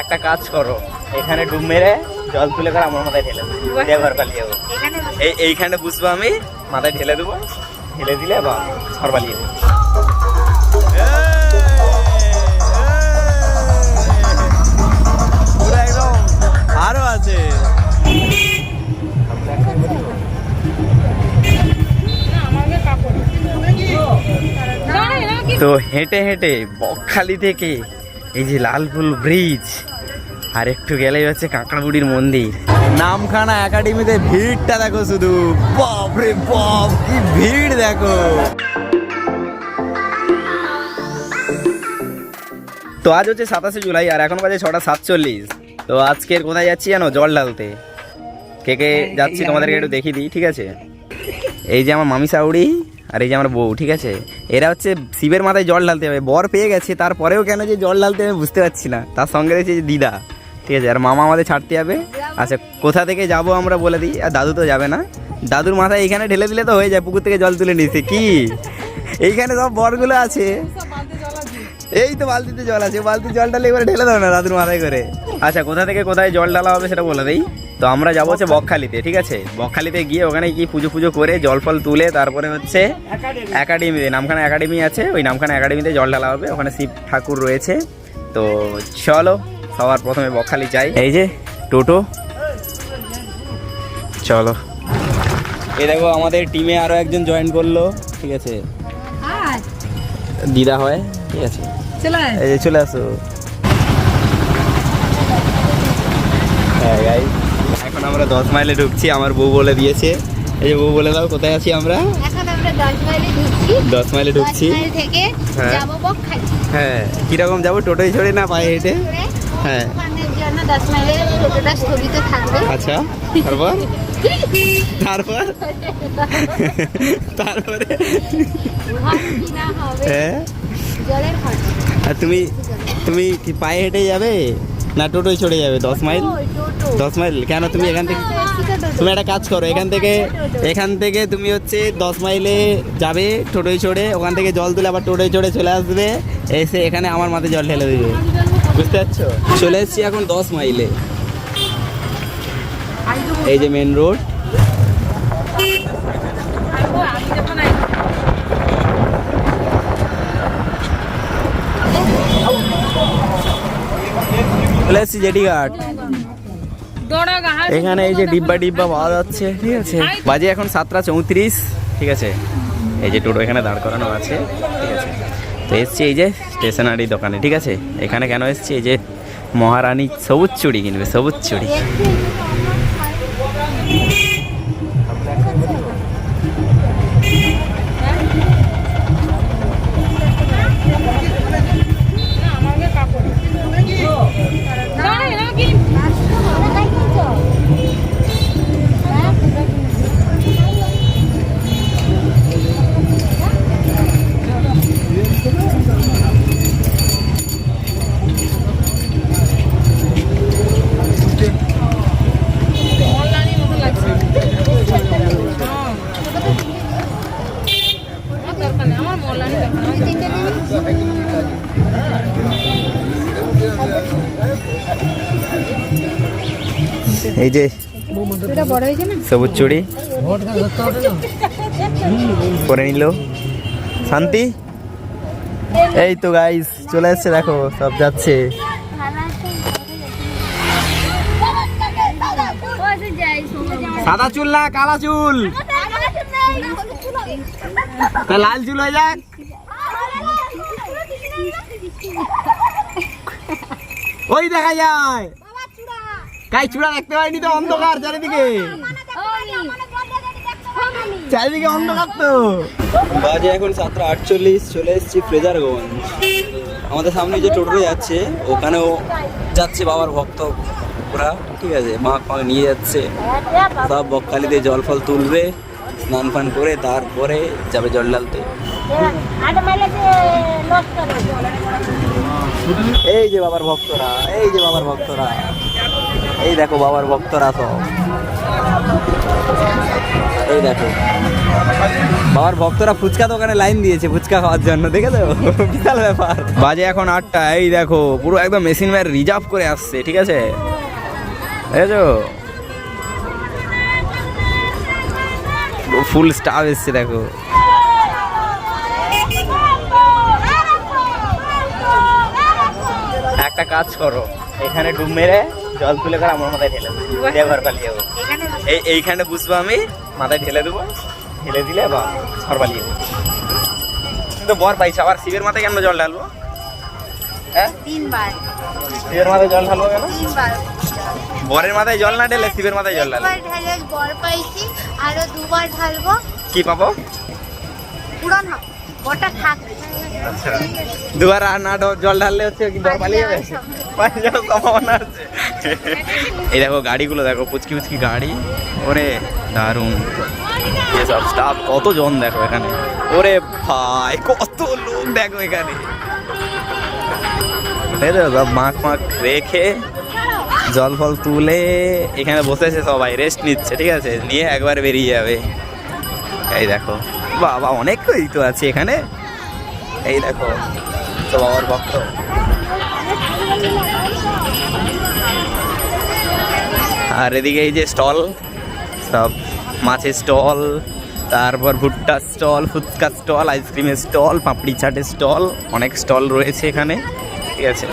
একটা কাজ করো এখানে ডুব মেরে জল তুলে করে আমার মাথায় ঢেলে দেবো। দিয়ে ঘর পালিয়ে যাব। এই এইখানে বুঝব আমি মাথায় ঢেলে দেবো ঢেলে দিলে বা ঘর পালিয়ে আরও আছে। তো হেঁটে হেঁটে বকখালি থেকে এই যে লালপুল ব্রিজ, আর একটু গেলেই হচ্ছে কাঁকড়াবুড়ির মন্দির। নামখানা একাডেমিতে ভিড়টা দেখো শুধু। বাপ রে বাপ, কি ভিড় দেখো। তো আজ হচ্ছে সাতাশে জুলাই, আর এখন বাজে ছটা সাতচল্লিশ। তো আজকের কোথায় যাচ্ছি জানো? জল ঢালতে। কে কে যাচ্ছি তোমাদেরকে একটু দেখিয়ে দিই, ঠিক আছে? এই যে আমার মামি সাউড়ি আর এই যে আমার বউ, ঠিক আছে? এরা হচ্ছে শিবের মাথায় জল ঢালতে হবে বর পেয়ে গেছে, তারপরেও কেন যে জল ঢালতে হবে বুঝতে পারছি না। তার সঙ্গে রয়েছে যে দিদা, ঠিক আছে? আর মামা আমাদের ছাড়তে যাবে। আচ্ছা কোথা থেকে যাব আমরা বলে দিই? আর দাদু তো যাবে না। দাদুর মাথায় এইখানে ঢেলে দিলে তো হয়ে যায়, পুকুর থেকে জল তুলে নিছে কি? এইখানে সব বরগুলো আছে। এই তো বালতিতে জল আছে। বালতির জলটা এবারে ঢেলে দাও না দাদুর মাথায় করে। আচ্ছা কোথা থেকে কোথায় জল ঢালা হবে সেটা বলে দেই। তো আমরা যাব হচ্ছে বকখালিতে ঠিক আছে? বকখালিতে গিয়ে ওখানে কি পুজো পুজো করে জল ফল তুলে তারপরে হচ্ছে একাডেমিতে নামখানা একাডেমি আছে ওই নামখানা একাডেমিতে জল ঢালা হবে ওখানে শিব ঠাকুর রয়েছে। তো চলো সবার প্রথমে বকখালি যাই। এই যে টোটো। চলো। এই দেখো আমাদের টিমে আরও একজন জয়েন করল ঠিক আছে? দিদা হয় ঠিক আছে? এই যে চলে আসো। হ্যাঁ এখন আমরা দশ মাইলে ঢুকছি আমার বউ বলে দিয়েছে। এই যে বউ বলে দাও কোথায় আছি আমরা? এখন আমরা দশ মাইলে ঢুকছি। দশ মাইলে ঢুকছি। থেকে হ্যাঁ। যাব বকখালি। হ্যাঁ কীরকম যাব টোটোয় চড়ে না পায়ে হেঁটে? হ্যাঁ। আচ্ছা তারপর? তারপর? হ্যাঁ। আর তুমি তুমি কি পায়ে হেঁটে যাবে না টোটোয় চড়ে যাবে দশ মাইল? দশ মাইল। কেন তুমি এখান থেকে তুমি একটা কাজ করো এখান থেকে এখান থেকে তুমি হচ্ছে দশ মাইলে যাবে টোটোয় চড়ে ওখান থেকে জল তুলে আবার টোটোয় চড়ে চলে আসবে এসে এখানে আমার মাথায় জল ঢেলে দেবে। বুঝতে পারছ? চলে এসেছি এখন দশ মাইলে। এই যে মেন রোড চলে এসেছি জেটিঘাট। এখানে এই যে ডিব্বা ডিব্বা পাওয়া যাচ্ছে ঠিক আছে? বাজে এখন সাতটা চৌত্রিশ ঠিক আছে? এই যে টোটো এখানে দাঁড় করানো আছে ঠিক আছে? তো এসছি এই যে স্টেশনারি দোকানে ঠিক আছে? এখানে কেন এসছি? এই যে মহারানী সবুজ চুড়ি কিনবে সবুজ চুড়ি। এই যে সবুজ চুড়ি। করে নিল। শান্তি? এই তো গাইস চলে এসছে দেখো সব যাচ্ছে। সাদা চুল না কালা চুল। তা লাল চুল হয়ে যাক। ওই দেখা যায়। কাই চূড়া দেখতে পাইনি তো, অন্ধকার চারিদিকে। চারিদিকে অন্ধকার তো। বাজে এখন সাতটা আটচল্লিশ, চলে এসেছি ফ্রেজারগঞ্জ। আমাদের সামনে যে টোটো যাচ্ছে, ওখানেও যাচ্ছে বাবার ভক্ত ওরা। ঠিক আছে মা নিয়ে যাচ্ছে। সব বকখালিতে জল ফল তুলবে। স্নান ফান করে তারপরে যাবে জল ঢালতে। এই যে বাবার ভক্তরা, এই যে বাবার ভক্তরা, এই দেখো বাবার ভক্তরা সব। এই দেখো। বাবার ভক্তরা ফুচকা দোকানে লাইন দিয়েছে ফুচকা খাওয়ার জন্য, দেখেছ? বিশাল ব্যাপার। বাজে এখন আটটা, এই দেখো, পুরো একদম মেশিন ম্যান রিজার্ভ করে আসছে, ঠিক আছে? দেখেছ? ফুল স্টাফ এসছে দেখো। একটা কাজ করো এখানে ডুব মেরে জল তুলে করে আমার মাথায় ঢেলে দেবো ঘর পালিয়ে যাব। এই এইখানে বুঝব আমি মাথায় ঢেলে দেবো ঢেলে দিলে বা ঘর পালিয়ে দেবো কিন্তু বর পাইছে আবার শিবের মাথায় কেন জল ঢালবো? হ্যাঁ? তিনবার। শিবের মাথায় জল ঢালবো কেন? তিনবার। বরের মাথায় জল না ঢেলে শিবের মাথায় জল ঢেলে? বর পাইছি আরও দুবার ঢালবো। কি পাবো? বরটা থাকবে আচ্ছা দুবার আর না জল ঢাললে হচ্ছে কি দর পালিয়ে যাবে? পালিয়ে যাওয়ার সম্ভাবনা আছে। এই দেখো গাড়িগুলো দেখো পুচকি পুচকি গাড়ি। ওরে দারুণ। এসব স্টাফ কতজন দেখো এখানে? ওরে ভাই কত লোক দেখো এখানে। সব মাখ মাখ রেখে জল ফল তুলে এখানে বসেছে সবাই রেস্ট নিচ্ছে, ঠিক আছে? নিয়ে একবার বেরিয়ে যাবে। এই দেখো, বাবা, অনেক তো আছে এখানে। এই দেখো, তো বাবার ভক্ত। আর এদিকে এই যে স্টল, সব মাছের স্টল, তারপর ভুট্টার স্টল, ফুচকার স্টল আইসক্রিমের স্টল, পাপড়ি চাটের স্টল, অনেক স্টল রয়েছে এখানে। ঠিক আছে।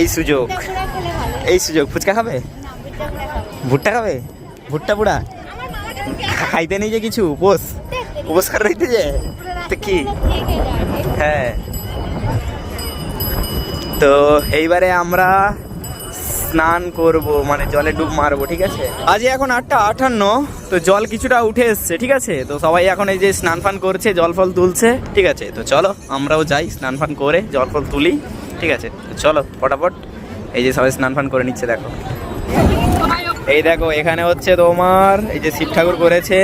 এই সুযোগ। এই সুযোগ। ফুচকা খাবে? ভুট্টা খাবে। ভুট্টা পুরা খাইতে নেই যে কিছু? উপোস? উপোস করে রইতে যে? তো কি? হ্যাঁ। তো এইবারে আমরা স্নান করব মানে জলে ডুব মারবো, ঠিক আছে? আজ এখন আটটা আটান্ন, তো জল কিছুটা উঠে এসছে, ঠিক আছে? তো সবাই এখন এই যে স্নান ফান করছে, জল ফল তুলছে, ঠিক আছে? তো চলো, আমরাও যাই স্নান ফান করে, জল ফল তুলি, ঠিক আছে? তো চলো, ফটাফট। এই যে সবাই স্নান ফান করে নিচ্ছে, দেখো। এই দেখো, এখানে হচ্ছে তোমার, এই যে শিব ঠাকুর করেছে।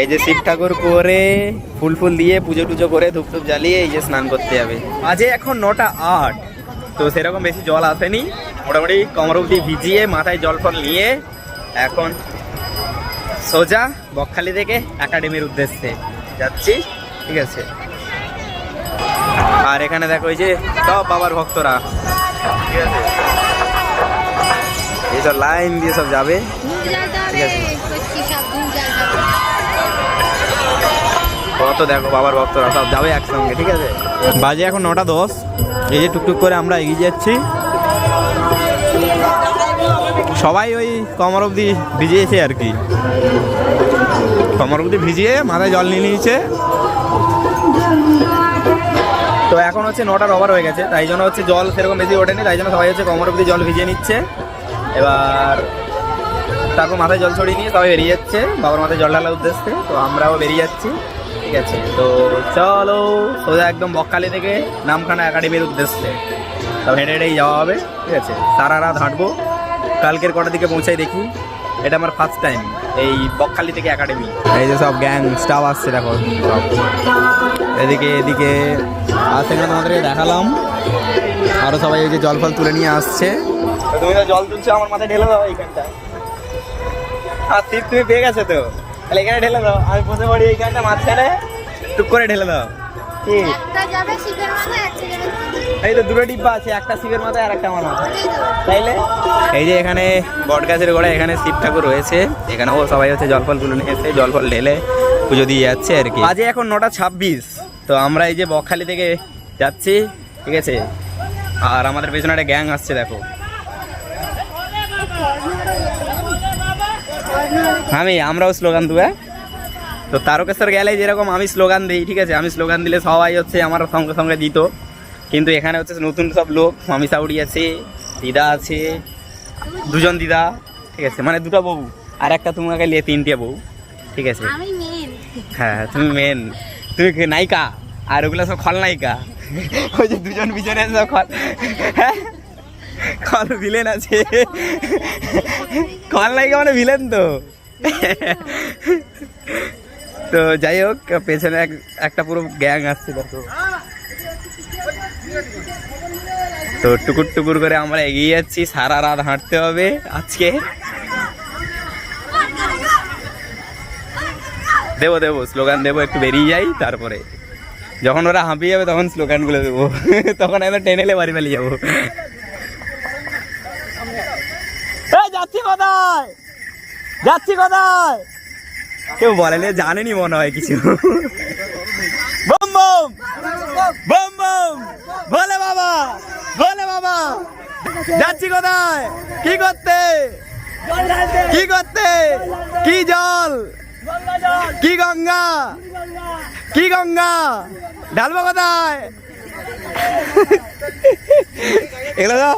এই যে শিব ঠাকুর করে ফুল ফুল দিয়ে পুজো টুজো করে ধূপ ধূপ জ্বালিয়ে এই যে স্নান করতে যাবে। আজে এখন নটা আট। তো সেরকম বেশি জল আসেনি। মোটামুটি কমর অব্দি ভিজিয়ে মাথায় জল ফল নিয়ে এখন সোজা বকখালি থেকে একাডেমির উদ্দেশ্যে যাচ্ছি, ঠিক আছে? আর এখানে দেখো ওই যে সব বাবার ভক্তরা, ঠিক আছে? এই সব লাইন দিয়ে সব যাবে, ঠিক আছে। কত দেখো বাবার ভক্তরা, সব যাবে একসঙ্গে, ঠিক আছে? বাজে এখন নটা দশ। এই যে টুকটুক করে আমরা এগিয়ে যাচ্ছি। সবাই ওই কমর অবধি ভিজিয়েছে আর কি। কমর অবধি ভিজিয়ে মাথায় জল নিয়ে নিয়েছে। তো এখন হচ্ছে নটার ওভার হয়ে গেছে, তাই জন্য হচ্ছে জল সেরকম বেশি ওঠেনি, তাই জন্য সবাই হচ্ছে কমর অবধি জল ভিজিয়ে নিচ্ছে। এবার তারপর মাথায় জল ছড়িয়ে নিয়ে সবাই বেরিয়ে যাচ্ছে, বাবার মাথায় জল ঢালার উদ্দেশ্যে, তো আমরাও বেরিয়ে যাচ্ছি। ঠিক আছে তো চলো, সোজা একদম বকখালি থেকে নামখানা একাডেমির উদ্দেশ্যে। সব হেঁটে হেঁটেই যাওয়া হবে, ঠিক আছে? সারা রাত হাঁটবো। কালকের কটার দিকে পৌঁছাই দেখি। এটা আমার ফার্স্ট টাইম এই বকখালি থেকে একাডেমি। এই যে সব গ্যাং স্টাফ আসছে, দেখো, সব। এদিকে এদিকে। আর সেখানে তোমাদেরকে দেখালাম। আরও সবাই এই যে জল ফল তুলে নিয়ে আসছে। তুমি তো জল তুলছো, আমার মাথায় ঢেলে দাও এইখানটা আর সিট তুমি পেয়ে গেছো তো? তাহলে এখানে ঢেলে দাও। আমি বসে পড়ি এইখানটা মাঝখানে। টুক করে ঢেলে দাও। কি? একটা যাবে শিবের মাথায় একটা যাবে এই তো দুটো ডিব্বা আছে একটা শিবের মাথায় আর একটা আমার মাথায়। তাইলে? এই যে এখানে বট গাছের গোড়ায় এখানে শিব ঠাকুর রয়েছে। এখানেও সবাই হচ্ছে জল ফল তুলে নিয়ে এসে জল ফল ঢেলে পুজো দিয়ে যাচ্ছে আর কি। আজকে এখন নটা ছাব্বিশ তো আমরা এই যে বকখালি থেকে যাচ্ছি ঠিক আছে? আর আমাদের পেছনে একটা গ্যাং আসছে দেখো। আমি আমরাও স্লোগান দেবো হ্যাঁ? তো তারকেশ্বর গেলে যেরকম আমি স্লোগান দিই ঠিক আছে? আমি স্লোগান দিলে সবাই হচ্ছে আমার সঙ্গে সঙ্গে দিত। কিন্তু এখানে হচ্ছে নতুন সব লোক মামি সাউরি আছে দিদা আছে দুজন দিদা ঠিক আছে? মানে দুটো বউ আর একটা তোমাকে নিয়ে তিনটে বউ ঠিক আছে? হ্যাঁ তুমি মেন তুমি নায়িকা? আর ওগুলো সব খলনায়িকা? ওই যে দুজন পিছনে সব খল হ্যাঁ? খল ভিলেন আছে। খলনায়িকা মানে ভিলেন তো? তো যাই হোক, পেছনে একটা পুরো গ্যাং আসছে তো টুকুর টুকুর করে আমরা এগিয়ে যাচ্ছি, সারা রাত হাঁটতে হবে আজকে। দেবো দেবো, স্লোগান দেবো, একটু বেরিয়ে যাই, তারপরে। যখন ওরা হাঁপিয়ে যাবে, তখন স্লোগানগুলো দেবো। তখন একদম টেনেলে বাড়ি পালিয়ে যাব। যাচ্ছি কোথায়? যাচ্ছি কোথায়? কেউ বলেনি জানেনি মনে হয় কিছু। বম বম। বম বম। ভোলে বাবা ভোলে বাবা। যাচ্ছি কোথায়? কি করতে? কি করতে? কি জল? কি গঙ্গা? কি গঙ্গা? ঢালবো কোথায়? এগুলো তো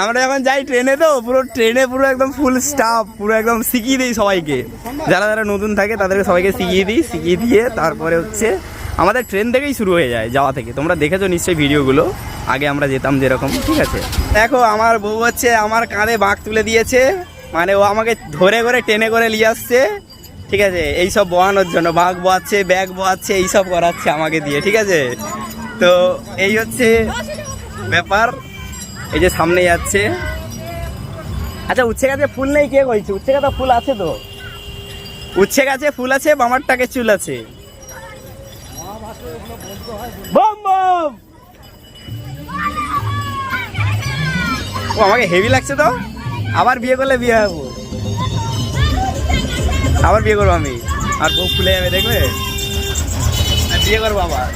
আমরা যখন যাই ট্রেনে তো, পুরো ট্রেনে পুরো একদম ফুল স্টাফ পুরো একদম শিখিয়ে দিই সবাইকে। যারা যারা নতুন থাকে, তাদেরকে সবাইকে শিখিয়ে দিই, শিখিয়ে দিয়ে তারপরে হচ্ছে আমাদের ট্রেন থেকেই শুরু হয়ে যায় যাওয়া থেকে। তোমরা দেখেছ নিশ্চয়ই ভিডিওগুলো, আগে আমরা যেতাম যেরকম, ঠিক আছে? দেখো, আমার বউ হচ্ছে আমার কাঁধে বাঁক তুলে দিয়েছে মানে ও আমাকে ধরে করে টেনে করে নিয়ে আসছে, ঠিক আছে? এই সব বোয়ানোর জন্য, বাঘ বোয়াচ্ছে ব্যাগ বোয়াচ্ছে এইসব করাচ্ছে আমাকে দিয়ে, ঠিক আছে? তো এই হচ্ছে ব্যাপার। এই যে সামনে যাচ্ছে। আচ্ছা উচ্ছে গাছে ফুল নেই কে কইছে? উচ্ছে গাছে ফুল আছে তো? উচ্ছে গাছে ফুল আছে বামারটাকে চুল আছে। ও আমাকে হেভি লাগছে তো? আবার বিয়ে করলে বিয়ে হব। আবার বিয়ে করব আমি। আর বউ ফুলে যাবে দেখবে? বিয়ে করব আবার।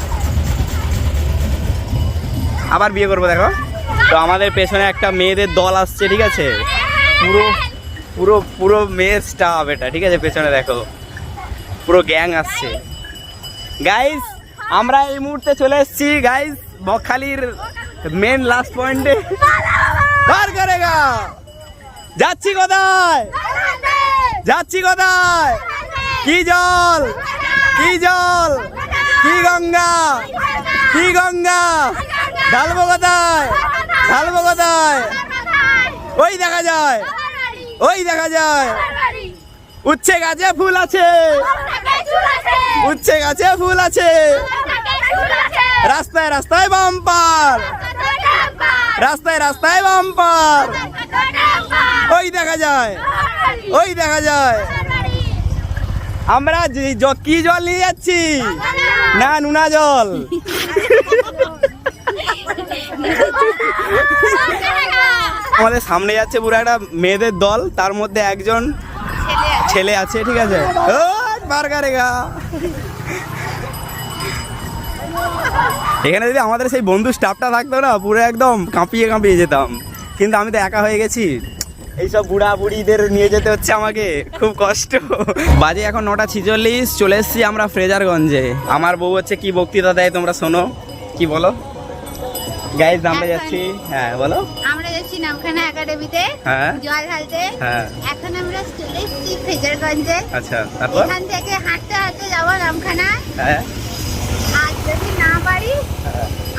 আবার বিয়ে করব, দেখো। তো আমাদের পেছনে একটা মেয়েদের দল আসছে, ঠিক আছে? পুরো পুরো পুরো মেয়ের স্টাফ এটা, ঠিক আছে? পেছনে দেখো। পুরো গ্যাং আসছে। গাইস আমরা এই মুহূর্তে চলে এসেছি গাইস বকখালির মেন লাস্ট পয়েন্টে বার করেগা! যাচ্ছি কোথায়? যাচ্ছি কোথায়? কি জল? কি জল? কি গঙ্গা? কি গঙ্গা? ঢালবো কোথায়? ঢালবো কোথায়? ওই দেখা যায়। ওই দেখা যায়। উচ্ছে গাছে ফুল আছে। উচ্ছে গাছে ফুল আছে। রাস্তায় রাস্তায় বাম্পার রাস্তায় রাস্তায় বাম্পার ওই দেখা যায়। ওই দেখা যায়। আমরা কি জল নিয়ে যাচ্ছি? না, নুনা জল। আমাদের সামনে যাচ্ছে পুরো একটা মেয়েদের দল, তার মধ্যে একজন ছেলে আছে, ঠিক আছে? এখানে যদি আমাদের সেই বন্ধু স্টাফটা থাকতো না, পুরো একদম কাঁপিয়ে কাঁপিয়ে যেতাম। কিন্তু আমি তো একা হয়ে গেছি। এইসব বুড়া বুড়িদের নিয়ে যেতে হচ্ছে আমাকে, খুব কষ্ট। বাজে এখন নটা ছিচল্লিশ, চলে এসেছি আমরা ফ্রেজারগঞ্জে। আমার বউ হচ্ছে কি বক্তৃতা দেয় তোমরা শোনো, কি বলো? গাইজ আমরা যাচ্ছি হ্যাঁ বলো। আমরা যাচ্ছি নামখানা একাডেমিতে হ্যাঁ। জল ঢালতে। হ্যাঁ। এখন আমরা চলে এসেছি ফ্রেজারগঞ্জে আচ্ছা তারপর? এখান থেকে হাঁটতে হাঁটতে যাব নামখানা হ্যাঁ। আর যদি না পারি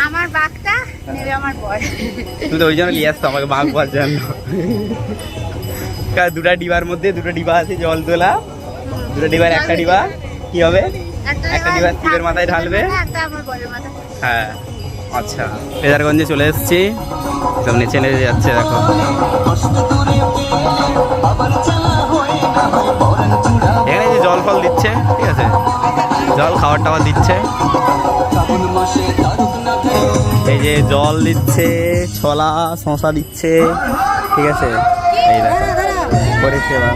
আমার বাঘটা নেবে আমার বর। তুমি তো ওই জন্য নিয়ে আসতো আমাকে বাঘ পাওয়ার জন্য। দুটা ডিবার মধ্যে দুটো ডিবা আছে জল তোলা। দুটো ডিবার একটা ডিবা কি হবে? একটা ডিবার শিবের মাথায় ঢালবে। হ্যাঁ। আচ্ছা ফেজারগঞ্জে চলে এসেছি। সব নিচে নেচে যাচ্ছে, দেখো। এখানে যে জল ফল দিচ্ছে, ঠিক আছে? জল, খাবার টাবার দিচ্ছে। এই যে জল দিচ্ছে, ছোলা শশা দিচ্ছে, ঠিক আছে? এই দেখো, পরিষেবা।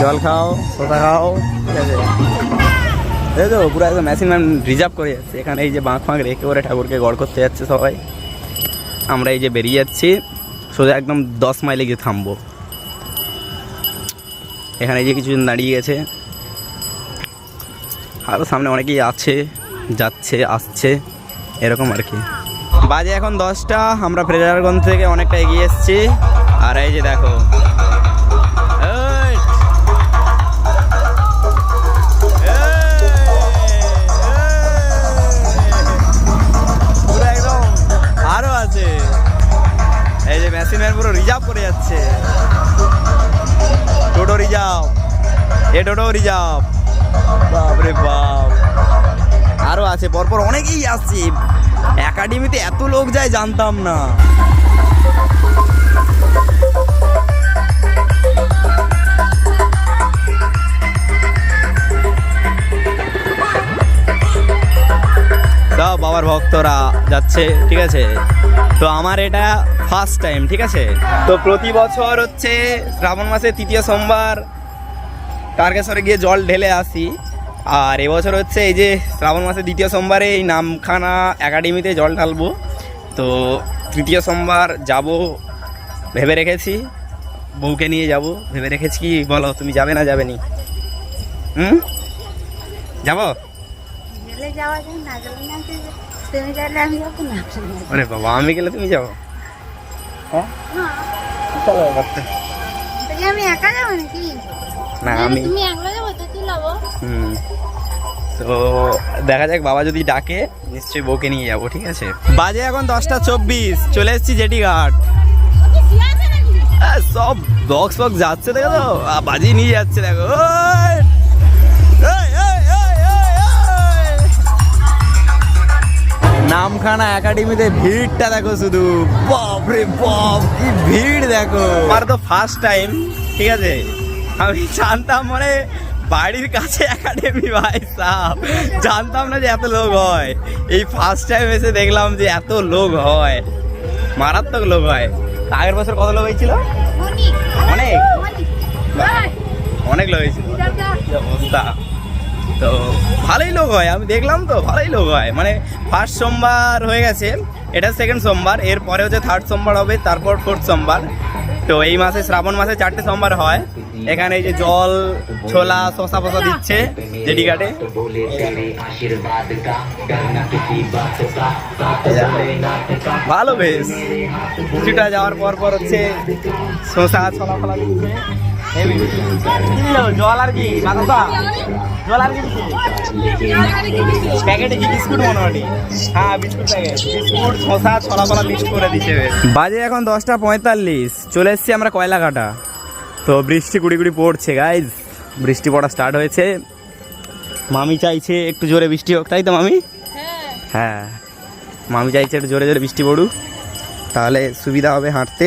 জল খাও শশা খাও, ঠিক আছে? এই তো পুরো একদম মেশিন ম্যান রিজার্ভ করে যাচ্ছে। এখানে এই যে বাঁক ফাঁক রেখে ওরে ঠাকুরকে গড় করতে যাচ্ছে সবাই। আমরা এই যে বেরিয়ে যাচ্ছি। সোজা একদম দশ মাইলে গিয়ে থামবো। এখানে এই যে কিছুজন দাঁড়িয়ে গেছে। আরও সামনে অনেকেই আছে, যাচ্ছে, আসছে, এরকম আর কি। বাজে এখন দশটা, আমরা ফ্রেজারগঞ্জ থেকে অনেকটা এগিয়ে এসেছি। আর এই যে দেখো মেশিনের পুরো রিজার্ভ করে যাচ্ছে। টোটো রিজার্ভ। এ টোটো রিজার্ভ। বাপরে বাপ। আরও আছে, পরপর অনেকেই আসছে। একাডেমিতে এত লোক যায় জানতাম না। বাবার ভক্তরা যাচ্ছে, ঠিক আছে? তো আমার এটা ফার্স্ট টাইম ঠিক আছে? তো প্রতি বছর হচ্ছে শ্রাবণ মাসের তৃতীয় সোমবার তারকেশ্বরে গিয়ে জল ঢেলে আসি। আর এবছর হচ্ছে এই যে শ্রাবণ মাসের দ্বিতীয় সোমবারে এই নামখানা একাডেমিতে জল ঢালবো। তো তৃতীয় সোমবার যাব ভেবে রেখেছি। বউকে নিয়ে যাব। ভেবে রেখেছি কি বলো তুমি যাবে না যাবে নি? হুম? যাব? আরে বাবা আমি গেলে তুমি যাব? হ্যাঁ? না, চলো এবার। আমি একা যাব নাকি? না আমি তুমি একলা যাব তো কি লাবো হুম। তো দেখা যাক বাবা যদি ডাকে নিশ্চয়ই বউকে নিয়ে যাব ঠিক আছে? বাজে এখন দশটা চব্বিশ চলে এসেছি জেটি ঘাট আহ, সব বক্স বক্স যাচ্ছে দেখো তো? আহ, নিয়ে যাচ্ছে দেখো। নামখানা একাডেমিতে ভিড়টা দেখো শুধু। বাপ রে বাপ কি ভিড় দেখো। আমার তো ফার্স্ট টাইম ঠিক আছে? আমি জানতাম মানে বাড়ির কাছে একাডেমি ভাই সাহ জানতাম না যে এত লোক হয়। এই ফার্স্ট টাইম এসে দেখলাম যে এত লোক হয়। মারাত্মক লোক হয়। আগের বছর কত লোক হয়েছিল? অনেক। অনেক? অনেক। অনেক লোক হয়েছিল। অবস্থা? তো ভালোই লোক হয়, আমি দেখলাম তো, ভালোই লোক হয়। মানে ফার্স্ট সোমবার হয়ে গেছে, এটা সেকেন্ড সোমবার, এরপরে হচ্ছে থার্ড সোমবার হবে, তারপর ফোর্থ সোমবার। তো এই মাসে শ্রাবণ মাসে চারটে সোমবার হয়। এখানে এই যে জল, ছোলা শশা ফসা দিচ্ছে জেডি ঘাটে ভালো বেশ। কিছুটা যাওয়ার পর পর হচ্ছে শশা ছোলা ফলা দিচ্ছে। জল আর কি? বাতাসা জল আর কি প্যাকেটে কি? বিস্কুট মনে হ্যাঁ বিস্কুট প্যাকেট বিস্কুট শশা ছোলা ফলা মিক্স করে দিচ্ছে বাজে এখন দশটা পঁয়তাল্লিশ। চলে এসেছি আমরা কয়লাঘাটা। তো বৃষ্টি কুড়ি কুড়ি পড়ছে গাইজ বৃষ্টি পড়া স্টার্ট হয়েছে। মামি চাইছে একটু জোরে বৃষ্টি হোক তাই তো মামি? হ্যাঁ। মামি চাইছে একটু জোরে জোরে বৃষ্টি পড়ুক। তাহলে সুবিধা হবে হাঁটতে।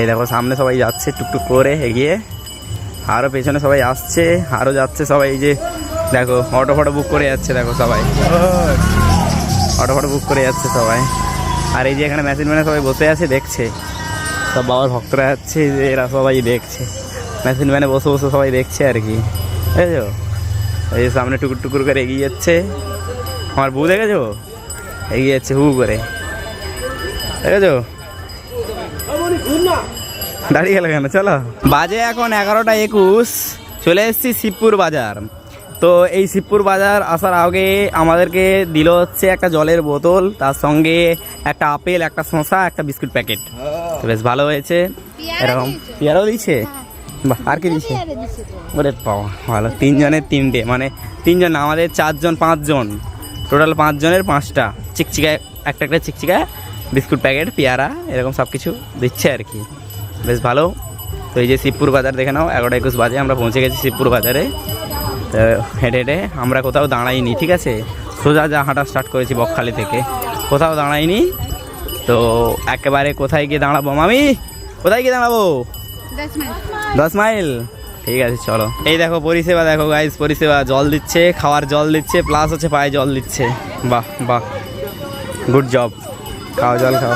এই দেখো, সামনে সবাই যাচ্ছে টুকটুক করে এগিয়ে। আরও পেছনে সবাই আসছে আরও যাচ্ছে সবাই এই যে, দেখো অটো ফটো বুক করে যাচ্ছে, দেখো সবাই। অটো ফটো বুক করে যাচ্ছে সবাই। আর এই যে এখানে মেশিন ম্যানে সবাই বসে আছে, দেখছে। সব বাবার ভক্তরা যাচ্ছে যে এরা সবাই দেখছে। মেশিন ম্যানে বসে বসে সবাই দেখছে আর কি। বুঝেছ? এই যে সামনে টুকুর টুকুর করে এগিয়ে যাচ্ছে। আমার বউ দেখেছ? এগিয়ে যাচ্ছে হু করে। দেখেছ? দাঁড়িয়ে গেল কেন? চলো। বাজে এখন এগারোটা একুশ। চলে এসেছি শিবপুর বাজার। তো এই শিবপুর বাজার আসার আগে আমাদেরকে দিল হচ্ছে একটা জলের বোতল তার সঙ্গে একটা আপেল একটা শসা একটা বিস্কুট প্যাকেট। তো বেশ ভালো হয়েছে। এরকম? পেয়ারাও দিচ্ছে বাহ আর কি দিচ্ছে। ওরে ভালো। তিনজনের তিনটে মানে তিনজন না, আমাদের চারজন পাঁচজন। টোটাল পাঁচজনের পাঁচটা। চিকচিকা একটা একটা চিকচিকা বিস্কুট প্যাকেট পেয়ারা এরকম সব কিছু দিচ্ছে আর কি। বেশ ভালো। তো এই যে শিবপুর বাজার দেখে নাও এগারোটা একুশ বাজে আমরা পৌঁছে গেছি শিবপুর বাজারে। তো হেঁটে হেঁটে আমরা কোথাও দাঁড়াইনি ঠিক আছে? সোজা যা হাঁটা স্টার্ট করেছি বকখালি থেকে। কোথাও দাঁড়াইনি। তো একেবারে কোথায় গিয়ে দাঁড়াবো? মামি কোথায় গিয়ে দাঁড়াবো? দশ দশ মাইল? ঠিক আছে চলো। এই দেখো পরিষেবা দেখো গাইজ পরিষেবা। জল দিচ্ছে খাওয়ার জল দিচ্ছে প্লাস হচ্ছে পায়ে জল দিচ্ছে। বাহ বাহ। গুড জব খাও জল খাও।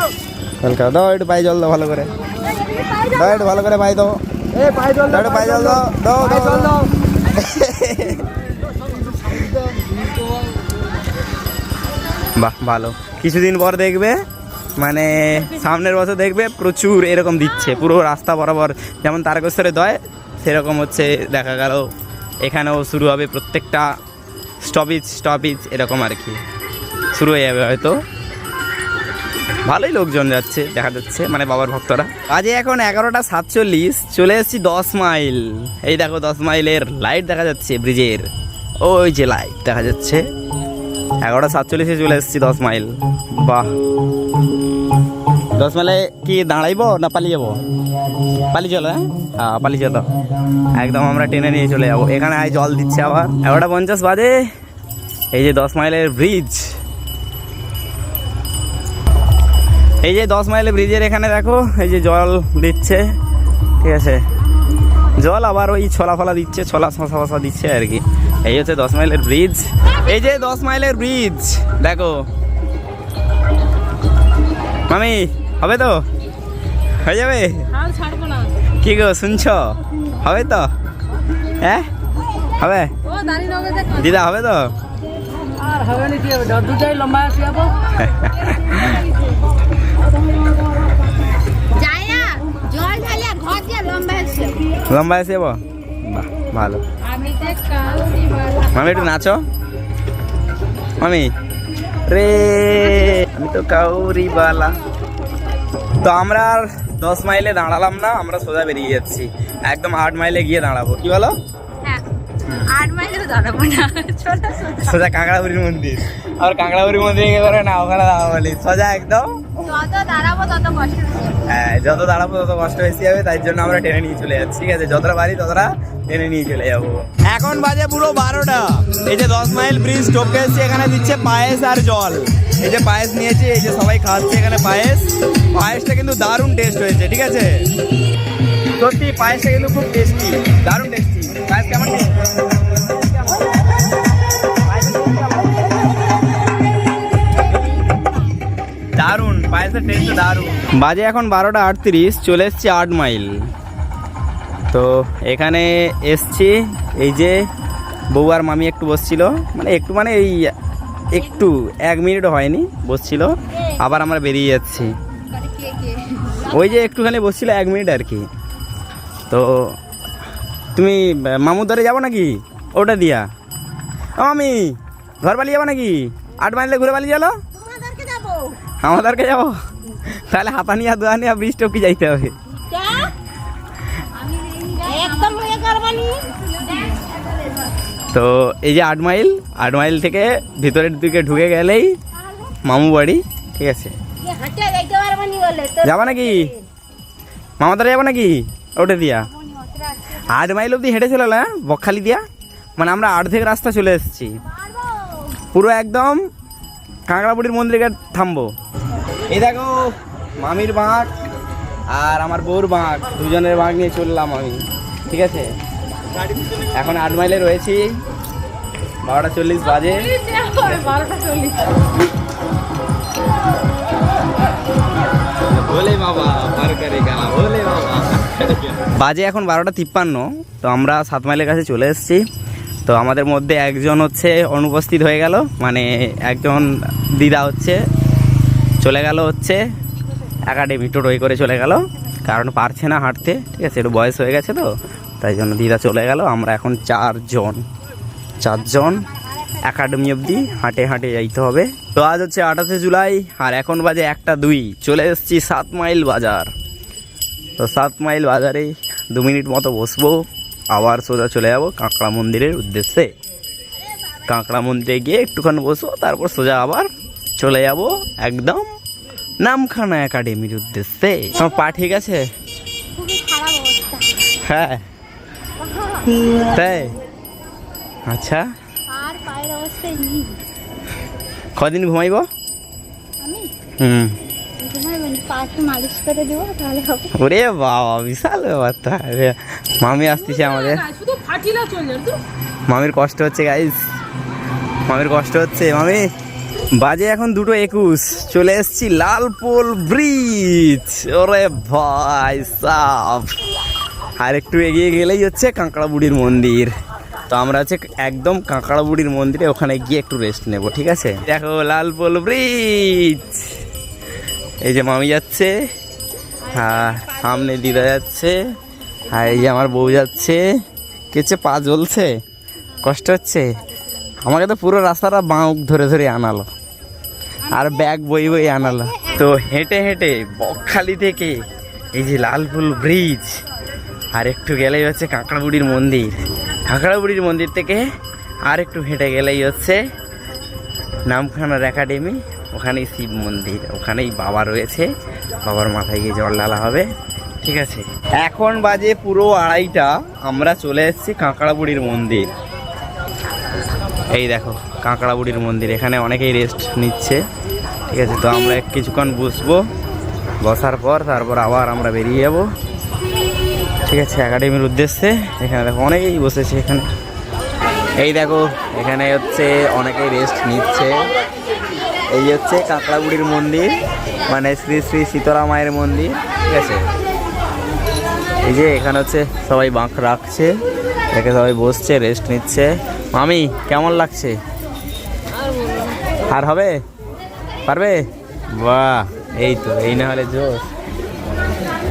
জল খাও। দাও একটু পায়ে জল দাও ভালো করে। দাও একটু ভালো করে পায়ে দাও। দাও একটু পায়ে জল দাও। দাও দাও দাও। বাহ ভালো। কিছুদিন পর দেখবে মানে সামনের বছর দেখবে প্রচুর এরকম দিচ্ছে। পুরো রাস্তা বরাবর যেমন তারকেশ্বরে দয় সেরকম হচ্ছে দেখা গেল। এখানেও শুরু হবে প্রত্যেকটা স্টপিজ স্টপিজ এরকম আর কি। শুরু হয়ে যাবে হয়তো। ভালোই লোকজন যাচ্ছে, দেখা যাচ্ছে মানে বাবার ভক্তরা। আজ এখন এগারোটা সাতচল্লিশ, চলে এসেছি দশ মাইল। এই দেখো দশ মাইলের লাইট দেখা যাচ্ছে ব্রিজের। ওই যে লাইট দেখা যাচ্ছে। এগারোটা সাতচল্লিশে চলে এসেছি দশ মাইল। বাহ। দশ মাইলে কি দাঁড়াইবো না পালিয়ে যাব? পালিয়ে চলো হ্যাঁ? হ্যাঁ পালিয়ে চলো একদম আমরা টেনে নিয়ে চলে যাব। এখানে আয় জল দিচ্ছে আবার। এগারোটা পঞ্চাশ বাজে। এই যে দশ মাইলের ব্রিজ। এই যে দশ মাইলের ব্রিজের এখানে দেখো এই যে জল দিচ্ছে ঠিক আছে? জল আবার ওই ছোলা ফলা দিচ্ছে ছোলা শশা ফসা দিচ্ছে আর কি। এই হচ্ছে দশ মাইলের ব্রিজ। এই যে দশ মাইলের ব্রিজ দেখো। মামি হবে তো? হয়ে যাবে? কি গো শুনছ? হবে তো? হ্যাঁ? হবে? দিদা হবে তো? আর হবে না কি হবে? দুটাই লম্বা আছে লম্বা এসে। যাব? বাহ ভালো। আমি মামি একটু নাচো। মামি রে আমি তো কাউরিবালা তো আমরা আর দশ মাইলে দাঁড়ালাম না আমরা সোজা বেরিয়ে যাচ্ছি। একদম আট মাইলে গিয়ে দাঁড়াবো। কি বলো? হ্যাঁ সোজা কাঁকড়াবুড়ির মন্দির। আর কাঁকড়াবুড়ি মন্দিরে গিয়ে করে না ওখানে দাঁড়াবো বলি। সোজা একদম যত দাঁড়াবো তত কষ্ট হচ্ছে হ্যাঁ যত দাঁড়াবো তত কষ্ট বেশি হবে তাই জন্য আমরা টেনে নিয়ে চলে যাচ্ছি। ঠিক আছে যতটা পারি ততটা টেনে নিয়ে চলে যাব। এখন বাজে পুরো বারোটা। এই যে দশ মাইল ব্রিজ টপকে এসেছি এখানে দিচ্ছে পায়েস আর জল। এই যে পায়েস নিয়েছি এই যে সবাই খাচ্ছে এখানে পায়েস। পায়েসটা কিন্তু দারুণ টেস্ট হয়েছে ঠিক আছে? সত্যি পায়েসটা কিন্তু খুব টেস্টি দারুণ টেস্টি পায়েস কেমন টেস্ট বাজে এখন বারোটা আটত্রিশ, চলে এসছি আট মাইল। তো এখানে এসছি, এই যে বউ আর মামি একটু বসছিল। মানে একটু মানে এই একটু, এক মিনিট হয়নি, বসছিল। আবার আমরা বেরিয়ে যাচ্ছি। ওই যে একটুখানি বসছিল, এক মিনিট আর কি। তো তুমি মামুর ধরে যাব নাকি? ওটা দিয়া। মামি, ঘর পালিয়ে যাব নাকি? আট মাইলে ঘুরে চলো যাব আমাদেরকে যাব। তাহলে হাতানিয়া দোয়ানিয়া ব্রিজ টপকি যাইতে হবে। করবানি তো এই যে আট মাইল আট মাইল থেকে ভিতরের দিকে ঢুকে গেলেই মামু বাড়ি ঠিক আছে। যাবা নাকি? মামা তারা যাব নাকি? ওটা দিয়া। আট মাইল অব্দি হেঁটে চলে না? বকখালি দিয়া? মানে আমরা অর্ধেক রাস্তা চলে এসেছি। পুরো একদম কাঁকড়াপুরির মন্দিরে গিয়ে থামবো। এই দেখো, মামির বাঁক আর আমার বউর বাঁক দুজনের বাঁক নিয়ে চললাম আমি, ঠিক আছে? এখন আট মাইলে রয়েছি, বারোটা চল্লিশ বাজে। বারোটা চল্লিশ বাজে এখন বারোটা তিপ্পান্ন, তো আমরা সাত মাইলের কাছে চলে এসেছি। তো আমাদের মধ্যে একজন হচ্ছে অনুপস্থিত হয়ে গেল মানে একজন দিদা হচ্ছে, চলে গেল হচ্ছে একাডেমি টোটোই করে চলে গেল। কারণ পারছে না হাঁটতে, ঠিক আছে, একটু বয়স হয়ে গেছে তো, তাই জন্য দিদা চলে গেল। আমরা এখন চারজন চারজন একাডেমি অবধি হাঁটে হাঁটে যাইতে হবে। তো আজ হচ্ছে আঠাশে জুলাই, আর এখন বাজে একটা দুই, চলে এসেছি সাত মাইল বাজার। তো সাত মাইল বাজারে দু মিনিট মতো বসবো। আবার সোজা চলে যাব কাঁকড়া মন্দিরের উদ্দেশ্যে। কাঁকড়া মন্দিরে গিয়ে একটুখানি বসবো তারপর সোজা আবার চলে যাব একদম নামখানা একাডেমির উদ্দেশ্যে। আমার পা ঠিক আছে? হ্যাঁ। তাই? আচ্ছা। কদিন ঘুমাইব? হুম। ওরে বাবা বিশাল ব্যাপার মামি আসতেছে আমাদের। শুধু ফাটিলা চলছে তো? মামির কষ্ট হচ্ছে গাইস মামির কষ্ট হচ্ছে মামি। বাজে এখন দুটো একুশ চলে এসছি লালপোল ব্রিজ। ওরে ভাই সাপ আর একটু এগিয়ে গেলেই হচ্ছে কাঁকড়াবুড়ির মন্দির। তো আমরা হচ্ছে একদম কাঁকড়াবুড়ির মন্দিরে ওখানে গিয়ে একটু রেস্ট নেব ঠিক আছে? দেখো লালপোল ব্রিজ। এই যে মামি যাচ্ছে হ্যাঁ সামনে দিদা যাচ্ছে আর এই যে আমার বউ যাচ্ছে। কি হচ্ছে, পা জ্বলছে? কষ্ট হচ্ছে? আমাকে তো পুরো রাস্তাটা বাঁক ধরে ধরে আনালো। আর ব্যাগ বই বই আনালো। তো হেঁটে হেঁটে বকখালি থেকে এই যে লালপুল ব্রিজ, আর একটু গেলেই হচ্ছে কাঁকড়াবুড়ির মন্দির। কাঁকড়াবুড়ির মন্দির থেকে আর একটু হেঁটে গেলেই হচ্ছে নামখানার একাডেমি। ওখানেই শিব মন্দির, ওখানেই বাবা রয়েছে। বাবার মাথায় গিয়ে জল ঢালা হবে, ঠিক আছে? এখন বাজে পুরো আড়াইটা, আমরা চলে এসেছি কাঁকড়াবুড়ির মন্দির। এই দেখো, কাঁকড়াবুড়ির মন্দির, এখানে অনেকেই রেস্ট নিচ্ছে, ঠিক আছে? তো আমরা কিছুক্ষণ বসবো, বসার পর তারপর আবার আমরা বেরিয়ে যাব, ঠিক আছে? একাডেমির উদ্দেশ্যে, এখানে দেখো অনেকেই বসেছে এখানে। এই দেখো, এখানে হচ্ছে অনেকেই রেস্ট নিচ্ছে। এই হচ্ছে কাঁকড়াগুড়ির মন্দির মানে শ্রী শ্রী শীতলা মায়ের মন্দির, ঠিক আছে? এই যে এখানে হচ্ছে সবাই বাঁক রাখছে দেখে সবাই বসছে রেস্ট নিচ্ছে। মামি, কেমন লাগছে? আর হবে? পারবে? বাহ, এই তো, এই না হলে জোর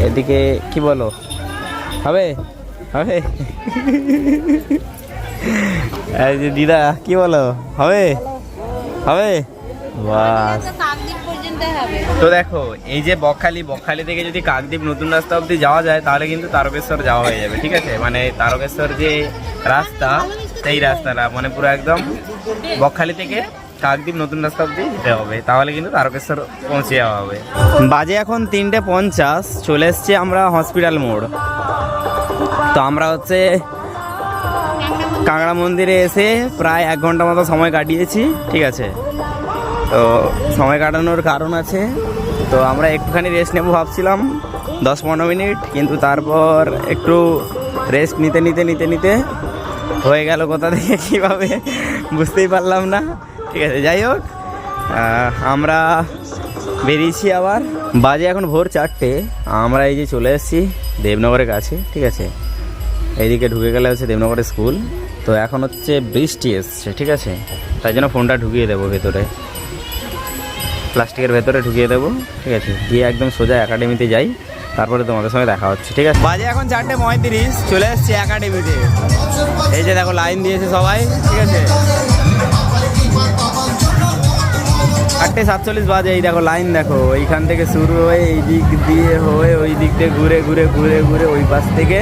এদিকে কি বলো? হবে? হবে? দিদা, কি বলো? হবে? হবে? তো দেখো এই যে বকখালি বকখালি থেকে যদি কাকদ্বীপ নতুন রাস্তা অবধি যাওয়া যায় তাহলে কিন্তু তারকেশ্বর যাওয়া হয়ে যাবে ঠিক আছে? মানে তারকেশ্বর যে রাস্তা সেই রাস্তাটা মানে পুরো একদম বকখালি থেকে কাকদ্বীপ নতুন রাস্তা অবধি যেতে হবে তাহলে কিন্তু তারকেশ্বর পৌঁছে যাওয়া হবে। বাজে এখন তিনটে পঞ্চাশ চলে এসছি আমরা হসপিটাল মোড়। তো আমরা হচ্ছে কাঁকড়া মন্দিরে এসে প্রায় এক ঘণ্টা মতো সময় কাটিয়েছি ঠিক আছে? তো সময় কাটানোর কারণ আছে। তো আমরা একটুখানি রেস্ট নেব ভাবছিলাম, দশ পনেরো মিনিট, কিন্তু তারপর একটু রেস্ট নিতে নিতে নিতে নিতে হয়ে গেল কোথা থেকে, কীভাবে, বুঝতেই পারলাম না। ঠিক আছে, যাই হোক আমরা বেরিয়েছি আবার। বাজে এখন ভোর চারটে, আমরা এই যে চলে এসেছি দেবনগরের কাছে, ঠিক আছে? এইদিকে ঢুকে গেলে হচ্ছে দেবনগরের স্কুল। তো এখন হচ্ছে বৃষ্টি এসছে, ঠিক আছে? তাই জন্য ফোনটা ঢুকিয়ে দেবো ভেতরে। প্লাস্টিকের ভেতরে ঢুকিয়ে দেবো, ঠিক আছে? গিয়ে একদম সোজা একাডেমিতে যাই, তারপরে তোমাদের সঙ্গে দেখা হচ্ছে, ঠিক আছে? বাজে এখন চারটে পঁয়ত্রিশ, চলে এসছি একাডেমিতে এই যে দেখো লাইন দিয়েছে সবাই, ঠিক আছে? চারটে সাতচল্লিশ বাজে, এই দেখো লাইন দেখো, এইখান থেকে শুরু হয়ে এই দিক দিয়ে হয়ে ওই দিক থেকে ঘুরে ঘুরে ঘুরে ঘুরে ওই পাশ থেকে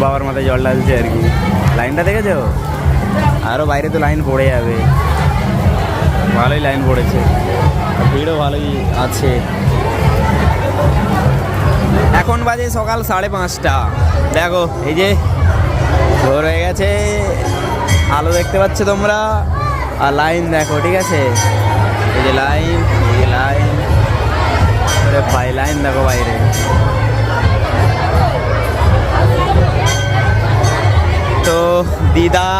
বাবার মাথায় জল ঢালছে আর কি। লাইনটা দেখেছ? আরও বাইরে তো লাইন পড়ে যাবে। ভালোই লাইন পড়েছে। ভিড়ও ভালোই আছে। এখন বাজে সকাল সাড়ে পাঁচটা। দেখো, এই যে ভোর হয়ে গেছে। আলো দেখতে পাচ্ছ তোমরা? আর লাইন দেখো, ঠিক আছে? এই যে লাইন, এই লাইন। ভাই, লাইন দেখো বাইরে। তো দিদা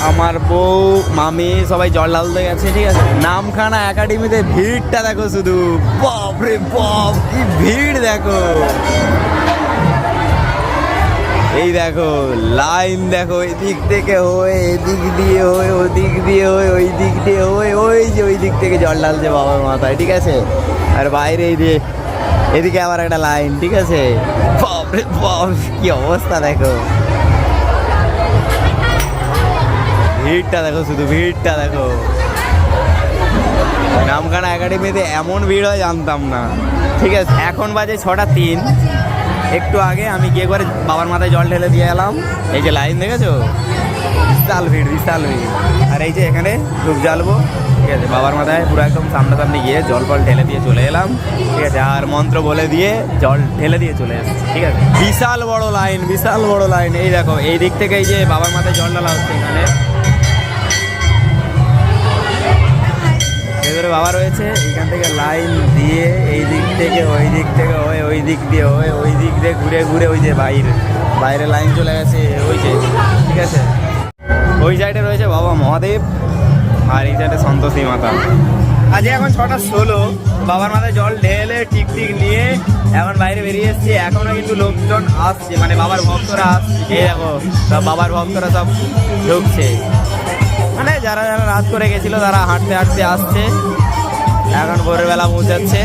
আমার বউ, মামি সবাই জল ঢালতে গেছে, ঠিক আছে? নামখানা একাডেমিতে ভিড়টা দেখো শুধু। বাপ রে বাপ, কি ভিড় দেখো। এই দেখো, লাইন দেখো, এদিক থেকে হয়ে, এদিক দিয়ে হয়ে, ওদিক দিয়ে হয়ে ওই দিক দিয়ে হয়ে, ওই যে ওই দিক থেকে জল ঢালছে বাবার মাথায়, ঠিক আছে? আর বাইরে এই যে, এদিকে আবার একটা লাইন, ঠিক আছে? বাপ রে বাপ, কি অবস্থা দেখো। ভিড়টা দেখো, শুধু ভিড়টা দেখো। নামখানা একাডেমিতে এমন ভিড় হয়, জানতাম না। ঠিক আছে, এখন বাজে ছটা তিন। একটু আগে আমি গিয়ে করে বাবার মাথায় জল ঢেলে দিয়ে এলাম। এই যে লাইন দেখেছ? বিশাল ভিড় বিশাল ভিড়। আর এই যে এখানে ধূপ জ্বালবো। ঠিক আছে, বাবার মাথায় পুরো একদম সামনাসামনি গিয়ে জল ফল ঢেলে দিয়ে চলে এলাম। ঠিক আছে, আর মন্ত্র বলে দিয়ে জল ঢেলে দিয়ে চলে এসেছি ঠিক আছে, বিশাল বড় লাইন, বিশাল বড় লাইন। এই দেখো, এই দিক থেকে এই যে বাবার মাথায় জল ঢালা হচ্ছে এখানে। ভেতরে বাবা রয়েছে, এখান থেকে লাইন দিয়ে এই দিক থেকে ওই দিক থেকে হয়ে ওই দিক দিয়ে হয়ে ওই দিক দিয়ে ঘুরে ঘুরে ওই যে বাইরে বাইরে লাইন চলে গেছে, ওই যে, ঠিক আছে? ওই সাইডে রয়েছে বাবা মহাদেব, আর এই সাইডে সন্তোষী মাতা। আজ এখন ছটা ষোলো, বাবার মাথায় জল ঢেলে ঠিক ঠিক নিয়ে এখন বাইরে বেরিয়ে এসছি এখনও কিন্তু লোকজন আসছে মানে বাবার ভক্তরা আসছে। দেখো, সব বাবার ভক্তরা সব ঢুকছে। মানে যারা যারা রাত করে গেছিল তারা হাঁটতে হাঁটতে আসছে। এখন ভোরবেলা পৌঁছাচ্ছে।